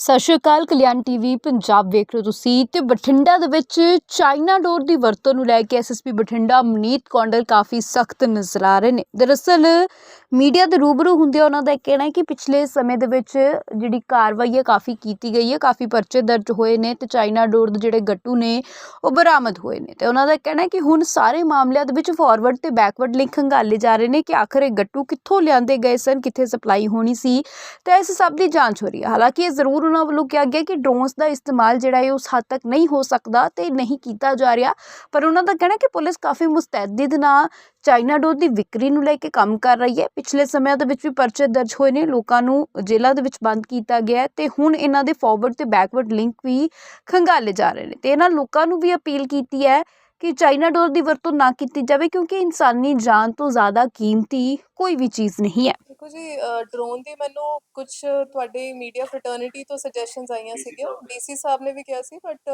ਸਤਿ ਸ਼੍ਰੀ ਅਕਾਲ, ਕਲਿਆਣ ਟੀਵੀ, ਪੰਜਾਬ ਵੇਖ ਰਹੇ ਹੋ ਤੁਸੀਂ ਤੇ ਬਠਿੰਡਾ ਦੇ ਵਿੱਚ ਚਾਈਨਾ ਡੋਰ ਦੀ ਵਰਤੋਂ ਨੂੰ ਲੈ ਕੇ ਐਸਐਸਪੀ ਬਠਿੰਡਾ ਮਨੀਤ ਕੌਂਡਲ ਕਾਫੀ ਸਖਤ ਨਜ਼ਰ ਆ ਰਹੇ ਨੇ। ਦਰਅਸਲ ਮੀਡੀਆ ਦੇ ਰੂਬਰੂ ਹੁੰਦੇ ਉਹਨਾਂ ਦਾ ਇਹ ਕਹਿਣਾ ਹੈ ਕਿ ਪਿਛਲੇ ਸਮੇਂ ਦੇ ਵਿੱਚ ਜਿਹੜੀ ਕਾਰਵਾਈ ਹੈ ਕਾਫੀ ਕੀਤੀ ਗਈ ਹੈ, ਕਾਫੀ ਪਰਚੇ ਦਰਜ ਹੋਏ ਨੇ ਤੇ ਚਾਈਨਾ ਡੋਰ ਦੇ ਜਿਹੜੇ ਗੱਟੂ ਨੇ ਉਹ ਬਰਾਮਦ ਹੋਏ ਨੇ ਤੇ ਉਹਨਾਂ ਦਾ ਕਹਿਣਾ ਹੈ ਕਿ ਹੁਣ ਸਾਰੇ ਮਾਮਲਿਆਂ ਦੇ ਵਿੱਚ ਫਾਰਵਰਡ ਤੇ ਬੈਕਵਰਡ ਲਿੰਕ ਖੰਗਾਲੇ ਜਾ ਰਹੇ ਨੇ ਕਿ ਆਖਰ ਇਹ ਗੱਟੂ ਕਿੱਥੋਂ ਲਿਆਂਦੇ ਗਏ ਸਨ, ਕਿੱਥੇ ਸਪਲਾਈ ਹੋਣੀ ਸੀ ਤੇ ਇਸ ਸਭ ਦੀ ਜਾਂਚ ਹੋ ਰਹੀ ਹੈ। ਹਾਲਾਂਕਿ ਇਹ ਜ਼ਰੂਰ ਉਹਨਾਂ ਵੱਲੋਂ ਕਿਹਾ ਗਿਆ ਕਿ ਡਰੋਨਸ ਦਾ ਇਸਤੇਮਾਲ ਜਿਹੜਾ ਹੈ ਉਸ ਹੱਦ ਤੱਕ ਨਹੀਂ ਹੋ ਸਕਦਾ ਤੇ ਨਹੀਂ ਕੀਤਾ ਜਾ ਰਿਹਾ। ਪਰ ਉਹਨਾਂ ਦਾ ਕਹਿਣਾ ਕਿ ਪੁਲਿਸ ਕਾਫੀ ਮੁਸਤੈਦੀ ਦੇ ਨਾਲ ਚਾਈਨਾ ਡੋਰ ਦੀ ਵਿਕਰੀ ਨੂੰ ਲੈ ਕੇ ਕੰਮ ਕਰ ਰਹੀ ਹੈ। ਪਿਛਲੇ ਸਮਿਆਂ ਦੇ ਵਿੱਚ ਵੀ ਪਰਚੇ ਦਰਜ ਹੋਏ ਨੇ, ਲੋਕਾਂ ਨੂੰ ਜੇਲ੍ਹਾਂ ਦੇ ਵਿੱਚ ਬੰਦ ਕੀਤਾ ਗਿਆ ਹੈ ਤੇ ਹੁਣ ਇਹਨਾਂ ਦੇ ਫਾਰਵਰਡ ਤੇ ਬੈਕਵਰਡ ਲਿੰਕ ਵੀ ਖੰਗਾਲੇ ਜਾ ਰਹੇ ਨੇ। ਤੇ ਇਹਨਾਂ ਲੋਕਾਂ ਨੂੰ ਵੀ ਅਪੀਲ ਕੀਤੀ ਹੈ ਕਿ ਚਾਈਨਾ ਡੋਰ ਦੀ ਵਰਤੋਂ ਨਾ ਕੀਤੀ ਜਾਵੇ ਕਿਉਂਕਿ ਇਨਸਾਨੀ ਜਾਨ ਤੋਂ ਜ਼ਿਆਦਾ ਕੀਮਤੀ ਕੋਈ ਵੀ ਚੀਜ਼ ਨਹੀਂ ਹੈ। ਦੇਖੋ ਜੀ ਡਰੋਨ ਦੀ ਮੈਨੂੰ ਕੁਝ ਤੁਹਾਡੇ ਮੀਡੀਆ ਫਰਟਰਨਿਟੀ ਤੋਂ ਸੁਜੈਸ਼ਨਸ ਆਈਆਂ ਸੀਗੀਆਂ। ਡੀਸੀ ਸਾਹਿਬ ਨੇ ਵੀ ਕਿਹਾ ਸੀ ਬਟ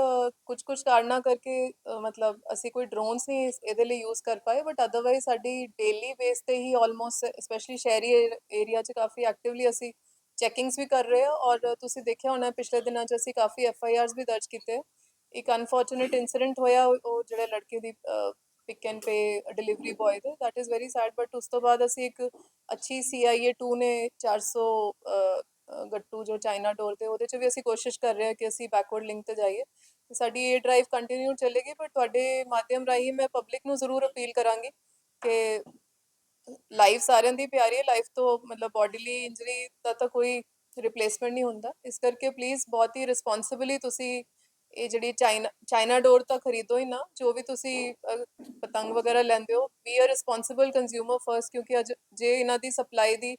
ਕੁਝ ਕੁਝ ਕਾਰਨਾਂ ਕਰਕੇ ਅ, ਮਤਲਬ ਅਸੀਂ ਕੋਈ ਡਰੋਨਸ ਨਹੀਂ ਇਸ- ਇਹਦੇ ਲਈ ਯੂਜ਼ ਕਰ ਪਾਏ ਬਟ ਅਦਰਵਾਈਜ਼ ਸਾਡੀ ਡੇਲੀ ਬੇਸ ਤੇ ਹੀ ਆਲਮੋਸਟ ਸਪੈਸ਼ਲੀ ਸ਼ਹਿਰੀ ਏਰੀਆ 'ਚ ਕਾਫੀ ਐਕਟਿਵਲੀ ਅਸੀਂ ਚੈਕਿੰਗਸ ਵੀ ਕਰ ਰਹੇ ਹਾਂ ਔਰ ਤੁਸੀਂ ਦੇਖਿਆ ਹੋਣਾ ਪਿਛਲੇ ਦਿਨਾਂ 'ਚ ਅਸੀਂ ਕਾਫੀ ਐਫ ਆਈ ਆਰਸ ਵੀ ਦਰਜ ਕੀਤੇ। ਇੱਕ ਅਨਫੋਰਚੂਨੇਟ ਇਨਸੀਡੈਂਟ ਹੋਇਆ ਉਹ ਉਹ ਜਿਹੜੇ ਲੜਕੇ ਦੀ pick and pay delivery boy ਦੇ that is very sad but ਉਸ ਤੋਂ ਬਾਅਦ ਅਸੀਂ ਇੱਕ ਅੱਛੀ CIA 2 ਨੇ 400 ਅ, ਗੱਟੂ ਜੋ ਚਾਈਨਾ ਡੋਰ ਤੇ ਉਹਦੇ 'ਚ ਵੀ ਅਸੀਂ ਕੋਸ਼ਿਸ਼ ਕਰ ਰਹੇ ਹਾਂ ਕਿ ਅਸੀਂ ਬੈਕਵਰਡ ਲਿੰਕ ਤੇ ਜਾਈਏ। ਤੇ ਸਾਡੀ ਇਹ ਡਰਾਈਵ ਕੰਟੀਨਿਊ ਚੱਲੇਗੀ ਪਰ ਤੁਹਾਡੇ ਮਾਧਿਅਮ ਰਾਹੀਂ ਮੈਂ ਪਬਲਿਕ ਨੂੰ ਜ਼ਰੂਰ ਅਪੀਲ ਕਰਾਂਗੀ ਕਿ ਲਾਈਫ ਸਾਰਿਆਂ ਦੀ ਪਿਆਰੀ ਹੈ ਲਾਈਫ ਤੋਂ ਮਤਲਬ ਬੋਡੀਲੀ ਇੰਜਰੀ ਦਾ ਤਾਂ ਕੋਈ ਰਿਪਲੇਸਮੈਂਟ ਨਹੀਂ ਹੁੰਦਾ। ਇਸ ਕਰਕੇ ਪਲੀਜ਼ ਬਹੁਤ ਹੀ ਰਿਸਪੌਂਸਿਬਲੀ ਤੁਸੀਂ ਇਹ ਜਿਹੜੀ ਚਾਈਨਾ ਚਾਈਨਾ ਡੋਰ ਤਾਂ ਖਰੀਦੋ ਹੀ ਨਾ ਜੋ ਵੀ ਤੁਸੀਂ ਪਤੰਗ ਵਗੈਰਾ ਲੈਂਦੇ ਹੋ? Be a responsible consumer first ਕਿਉਂਕਿ ਅੱਜ ਜੇ ਇਹਨਾਂ ਦੀ ਸਪਲਾਈ ਦੀ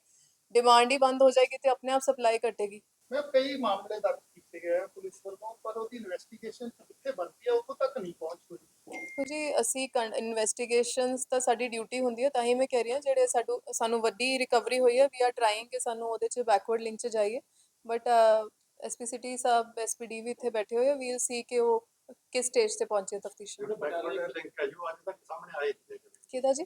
ਡਿਮਾਂਡ ਹੀ ਬੰਦ ਹੋ ਜਾਏਗੀ ਤੇ ਆਪਣੇ ਆਪ ਸਪਲਾਈ ਘਟੇਗੀ। ਮੈਂ ਕਈ ਮਾਮਲੇ ਦਰਜ ਕੀਤੇ ਗਏ ਆ ਪੁਲਿਸ ਵੱਲੋਂ ਪਰ ਉਹਦੀ ਇਨਵੈਸਟੀਗੇਸ਼ਨ ਜਿੱਥੇ ਬਣਦੀ ਹੈ ਉਤੋਂ ਤੱਕ ਨਹੀਂ ਪਹੁੰਚ ਹੋਈ। ਜੀ ਅਸੀਂ ਇਨਵੈਸਟੀਗੇਸ਼ਨਸ ਤਾਂ ਸਾਡੀ ਡਿਊਟੀ ਹੁੰਦੀ ਹੈ ਤਾਂ ਹੀ ਮੈਂ ਕਹਿ ਰਹੀ ਹਾਂ ਜਿਹੜੇ ਸਾਡੂ ਸਾਨੂੰ ਵੱਡੀ ਰਿਕਵਰੀ ਹੋਈ ਹੈ ਵੀ ਆਰ ਟਰਾਈਂਗ ਕਿ ਸਾਨੂੰ ਉਹਦੇ ਚ ਬੈਕਵਰਡ ਲਿੰਕ ਚ ਜਾਈਏ। ਬਟ ਐਸਪੀਸੀਟੀ ਸਾਹਿਬ ਐਸਪੀਡੀ ਵੀ ਇੱਥੇ ਬੈਠੇ ਹੋਏ ਆ ਵੀਲ ਸੀ ਕਿ ਉਹ ਕਿਸ ਸਟੇਜ ਤੇ ਪਹੁੰਚੇ ਤਫਤੀਸ਼ ਬੈਕਵਰਡ ਲਿੰਕ ਹੈ ਜੋ ਅੱਜ ਤੱਕ ਸਾਹਮਣੇ ਆਏ ਨਹੀਂ। ਕਿਹਦਾ ਜੀ?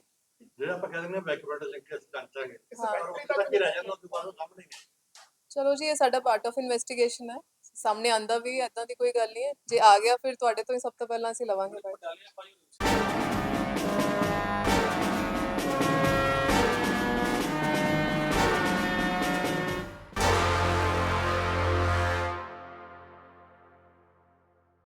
ਜਿਹੜਾ ਆਪਾਂ ਕਹਿੰਦੇ ਨੇ ਬੈਕਵਰਡ ਲਿੰਕ ਅਸੀਂ ਜਾਂਚਾਂਗੇ ਉਹ ਤੱਕ ਹੀ ਰਹਿ ਜਾਂਦਾ ਉਸ ਤੋਂ ਬਾਅਦ ਸਾਹਮਣੇ ਨਹੀਂ ਚਲੋ ਜੀ ਇਹ ਸਾਡਾ ਪਾਰਟ ਆਫ ਇਨਵੈਸਟੀਗੇਸ਼ਨ ਹੈ। ਸਾਹਮਣੇ ਆਂਦਾ ਵੀ ਐਦਾਂ ਦੀ ਕੋਈ ਗੱਲ ਨਹੀਂ ਹੈ। ਜੇ ਆ ਗਿਆ ਫਿਰ ਤੁਹਾਡੇ ਤੋਂ ਹੀ ਸਭ ਤੋਂ ਪਹਿਲਾਂ ਅਸੀਂ ਲਵਾਂਗੇ। ਬਾਈਟ